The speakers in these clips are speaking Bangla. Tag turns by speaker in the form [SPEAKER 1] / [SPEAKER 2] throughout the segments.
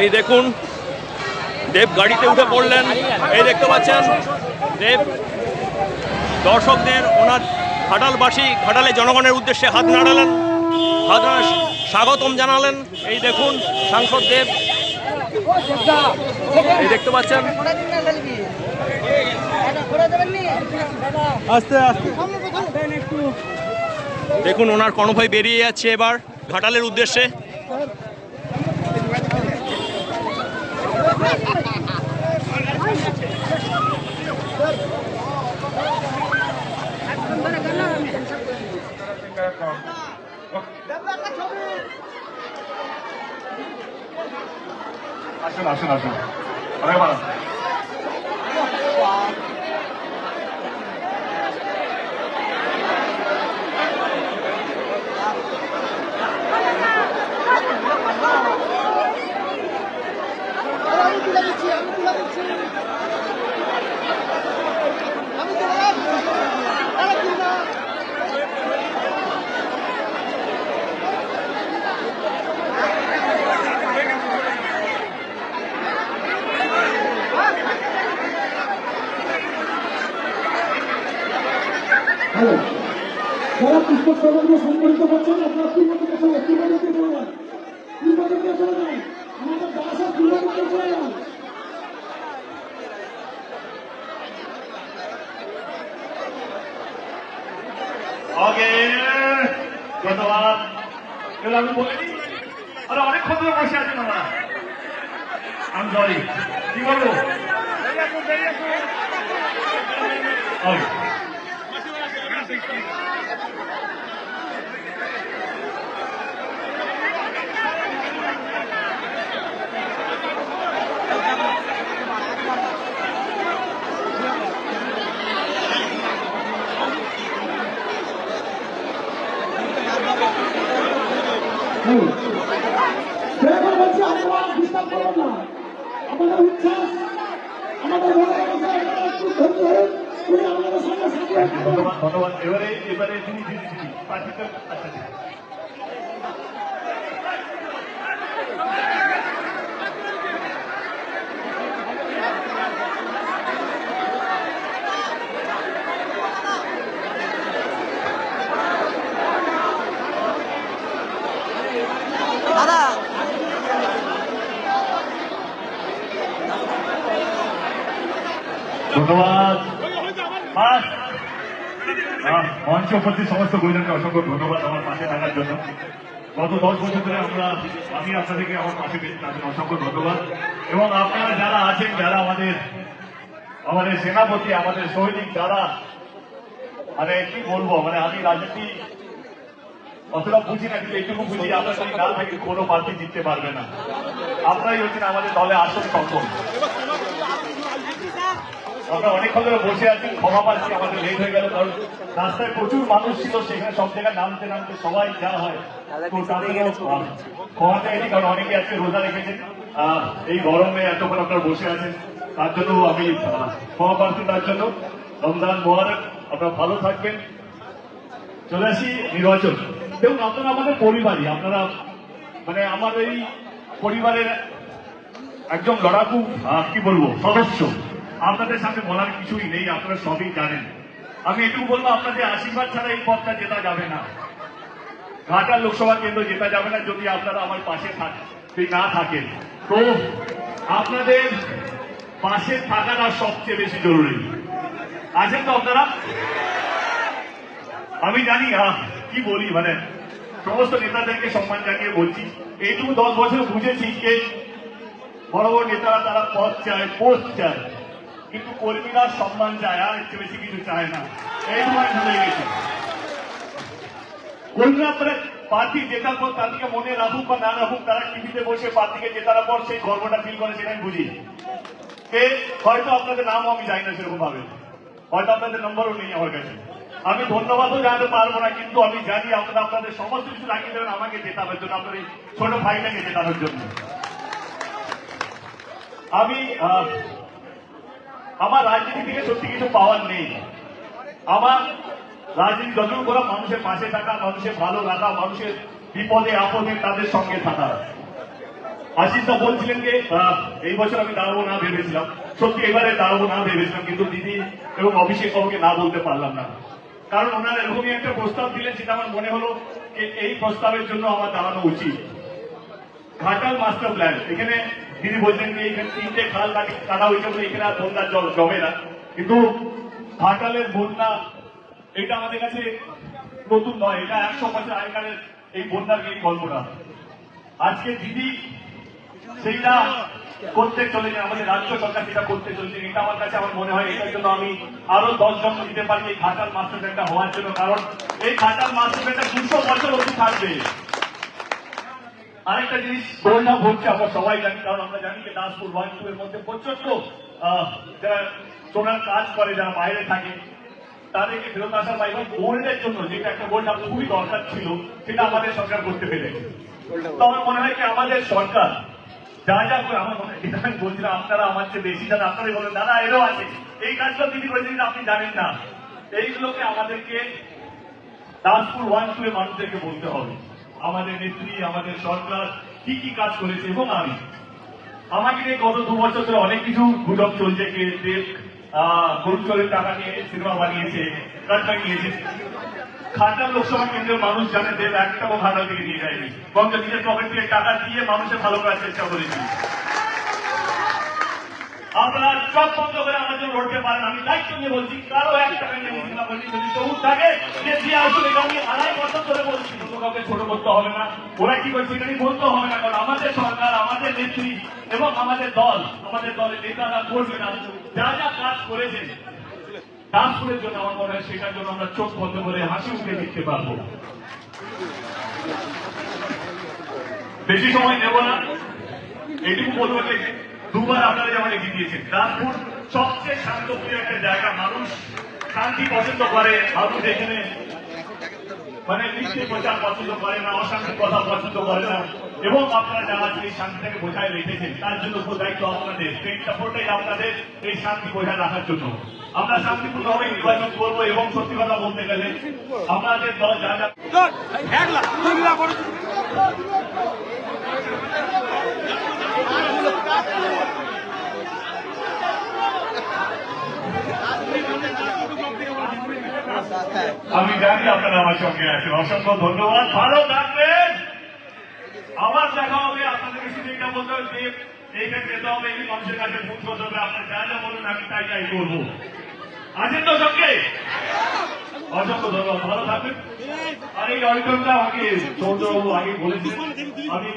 [SPEAKER 1] এই দেখুন দেব গাড়িতে উঠে পড়লেন। এই দেখতে পাচ্ছেন দেব দর্শকদের ওনার ঘাটালবাসী ঘাটালে জনগণের উদ্দেশ্যে হাত নাড়ালেন। হাত স্বাগতম জানালেন। এই দেখুন সাংসদ দেব। এই দেখতে পাচ্ছেন।
[SPEAKER 2] আস্তে আস্তে।
[SPEAKER 1] দেখুন ওনার কর্ণভাই বেরিয়ে যাচ্ছে এবার ঘাটালের উদ্দেশ্যে।
[SPEAKER 3] আসুন আসুন আসুন। অনেক ভালো
[SPEAKER 4] আমি তুলে দিচ্ছি আমি তুলে দিচ্ছি আমি তুলে তারা তুলে না
[SPEAKER 2] হ্যালো যারা পুষ্পক প্রবন্ধ সম্মানিত করছেন আপনারা তিনবাদিকে চলে তিনবাদিকে চলে যান। তিনবাদিকে চলে যান। আমাদের বাসা তিনবাদিকে চলে যান।
[SPEAKER 3] ওকে ধন্যবাদ। এবার আমি বলে আরে অনেকক্ষণ ধরে বসে আছেন আমরা আমি সরি কি বলব.
[SPEAKER 2] হ্যালো দয়া করে বলছি আপনারা ডিস্টার্ব করবেন না আমাদের উচ্ছ্বাস আমাদের মনে আছে একটু ধৈর্য ধরে উনি আমাদের সঙ্গে সাথে
[SPEAKER 3] ধন্যবাদ ধন্যবাদ। এবারে এবারে তিনি আচ্ছা আচ্ছা ধন্যবাদ পাস আহ, মঞ্চ উপস্থিত সমস্ত গুরুজনকে অসংখ্য ধন্যবাদ আমার পাশে থাকার জন্য গত দশ বছর ধরে আমরা আমি আপনাদেরকে আমার পাশে পেয়েছি অসংখ্য ধন্যবাদ এবং আপনারা যারা আছেন যারা আমাদের আমাদের সেনাপতি আমাদের সৈনিক যারা মানে কি বলব মানে আমি রাজনীতি অতটা বুঝি না কিন্তু এইটুকু বুঝি আপনার সঙ্গে না থাকে কোনো প্রার্থী জিততে পারবে না আপনারাই হচ্ছেন আমাদের দলে আসল সকল আমরা অনেকক্ষণ ধরে বসে আছি ক্ষমা পাচ্ছি আমাদের লেট হয়ে গেল কারণ রাস্তায় প্রচুর মানুষ ছিল সেখানে সব জায়গায় নামতে নামতে সবাই যা হয় তো ক্ষমা চাইছি কারণ অনেকে আজকে রোজা রেখেছেন। এই গরমে এতক্ষণ আপনারা বসে আছেন তার জন্য আমি ক্ষমা প্রার্থী তার জন্য। রমজান মোবারক আপনারা ভালো থাকবেন। চলে আসি নির্বাচন। দেখুন আপনারা আমাদের পরিবারই আপনারা মানে আমার এই পরিবারের একজন লড়াকু কি বলব সদস্য। আপনাদের সামনে বলার কিছুই নেই আপনারা সবই জানেন। আমি এটুকু বলব আপনাদের আশীর্বাদ ছাড়া এই পথটা জেতা যাবে না। ঘাটাল লোকসভা কেন্দ্র জেতা যাবে না যদি আপনারা আমার পাশে থাক যদি না থাকেন। তো আপনাদের পাশে থাকাটা সবচেয়ে বেশি জরুরি। আছেন তো আপনারা? আমি জানি আহ, কি বলি মানে সমস্ত নেতাদেরকে সম্মান জানিয়ে বলছি। এইটুকু দশ বছর বুঝেছি যে বড় বড় নেতারা তারা পথ চায় পোস্ট চায়। কিন্তু কর্মীরা সম্মান চায়, আর একটু বেশি কিছু চায় না। এইটুকু আমি ভুলে গেছি। কর্মীরা আপনারা প্রার্থী জেতার পর তাদেরকে মনে রাখুক বা না রাখুক, তারা টিভিতে বসে প্রার্থীকে জেতার পর সেই গর্বটা ফিল করে সেটা আমি বুঝি হয়তো আপনাদের নামও আমি জানি না সেরকম ভাবে হয়তো আপনাদের নম্বরও নেই আমার কাছে। আমি ধন্যবাদও জানাতে পারব না, কিন্তু আমি জানি আপনারা, আপনাদের সমস্ত কিছু লাগিয়ে দেবেন আমাকে জেতানোর জন্য আপনার এই ছোট ভাইটাকে জেতানোর জন্য। আমি আমার রাজনীতি থেকে সত্যি কিছু পাওয়ার নেই। আমার রাজনীতি যতটুকু করা মানুষের পাশে থাকা, মানুষের ভালো রাখা, মানুষের বিপদে, আপদে তাদের সঙ্গে থাকা। আশিসদা বলছিলেন যে এই বছর আমি দাঁড়াবো না ভেবেছিলাম। সত্যি এবারে দাঁড়াবো না ভেবেছিলাম, কিন্তু দিদি এবং অভিষেক বাবুকে না বলতে পারলাম না। কারণ ওনারা এরকমই একটা প্রস্তাব দিলেন যেটা আমার মনে হলো এই প্রস্তাবের জন্য আমার দাঁড়ানো উচিত। ঘাটাল মাস্টার প্ল্যান, এখানে দিদি বলছেন যে এখানে তিনটে খাল কাটি কাটা হয়েছে বলে এখানে আর বন্যার জল জমে না। কিন্তু ঘাটালের বন্যা, এটা আমাদের কাছে নতুন নয়, এটা একশো বছর আগেকারের এই বন্যার এই গল্পটা আজকে দিদি সেইটা করতে চলেছে আমাদের রাজ্য সরকার সেটা করতে চলেছে। এটা আমার কাছে আমার মনে হয়, এটার জন্য আমি আরও দশ জন দিতে পারি এই ঘাটাল মাস্টার প্ল্যানটা হওয়ার জন্য। কারণ এই ঘাটাল মাস্টার প্ল্যানটা দুশো বছর অবধি থাকবে। আরেকটা জিনিস বন্যা হচ্ছে আমরা সবাই জানি, কারণ আমরা জানি যে দাসপুর ওয়ান টু এর মধ্যে প্রচণ্ড যারা সোনার কাজ করে, যারা বাইরে থাকে, তাদেরকে ফেরত আসা বা এবং বোর্ডের জন্য যেটা একটা বোর্ডটা খুবই দরকার ছিল, সেটা আমাদের সরকার করতে পেরেছে। তো আমার মনে হয় কি, আমাদের সরকার যা যা করে, আমার মনে হয় আমি বলছিলাম, আপনারা আমার চেয়ে বেশি জানেন, আপনারাই বলেন দাদা, এরও আছে। এই কাজটা দিদি করেছেন আপনি জানেন না। এইগুলোকে আমাদেরকে দাসপুর ওয়ান টু এর মানুষদেরকে বলতে হবে। আমাদের নেত্রী, আমাদের সরকার কি কি কাজ করেছে এবং আমি। আমাকে নিয়ে গত দু বছর ধরে অনেক কিছু গুজব চলছে গরুচরের টাকা নিয়ে সিনেমা বানিয়েছে কাজ বানিয়েছে খাটাল লোকসভা কেন্দ্রের মানুষ জানে, দেব একটাও খাটাল থেকে নিয়ে যায়নি। বরঞ্চ নিজের পকেট থেকে টাকা দিয়ে মানুষের ভালো করার চেষ্টা করেছি। আপনারা চোখ বন্ধ করে আমার জন্য লড়তে পারেন, আমি দায়িত্ব নিয়ে বলছি, কারও এক টাকা নিয়ে বলছি যদি সবুজ থাকে যে আসলে আমি আড়াই বছর ধরে বলছি কোনো কাউকে ছোট করতে হবে না। ওরা কি করছে, এটা বলতে হবে না, কারণ আমাদের সরকার, আমাদের নেত্রী এবং আমাদের দল, আমাদের দলের নেতারা করবে না। যা যা কাজ করেছেন দাসপুরের জন্য আমার মনে হয় সেটার জন্য আমরা চোখ বন্ধ করে হাসি উঠে দেখতে পারব। বেশি সময় নেব না। এটুকু বলব যে দুবার আপনারা যেমন এগিয়ে দিয়েছেন। দাসপুর সবচেয়ে শান্তপ্রিয় একটা জায়গা, মানুষ শান্তি পছন্দ করে, মানুষ এখানে মানে মিথ্যে প্রচার পছন্দ করে না অশান্তি কথা পছন্দ করে না। এবং আপনারা যারা এই শান্তিটাকে বোঝায় রেখেছেন, তার জন্য দায়িত্ব আপনাদের। সাপোর্টাই আপনাদের এই শান্তি বজায় রাখার জন্য। আমরা শান্তিপূর্ণভাবে নির্বাচন করব এবং সত্যি কথা বলতে গেলে আমাদের দল যা যা আমি জানি আপনারা আমার সঙ্গে আছেন। অসংখ্য ধন্যবাদ। ভালো থাকবেন। আবার দেখা হবে আপনাদেরকে শুধু এটা বলতে হবে এইখানে যেতে হবে, এই মানুষের কাছে ফোন করতে হবে। আপনার যা যা বলুন, আমি তাই তাই করব। আছেন তো সঙ্গে অসংখ্য ধন্যবাদ। ভালো থাকবেন। আর এই অডিটরটা আমাকে চন্দ্রবাবু আগে বলেছেন, আমি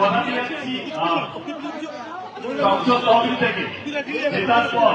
[SPEAKER 3] কথা দিয়ে যাচ্ছি সংসদ তহবিল থেকে জেতার পর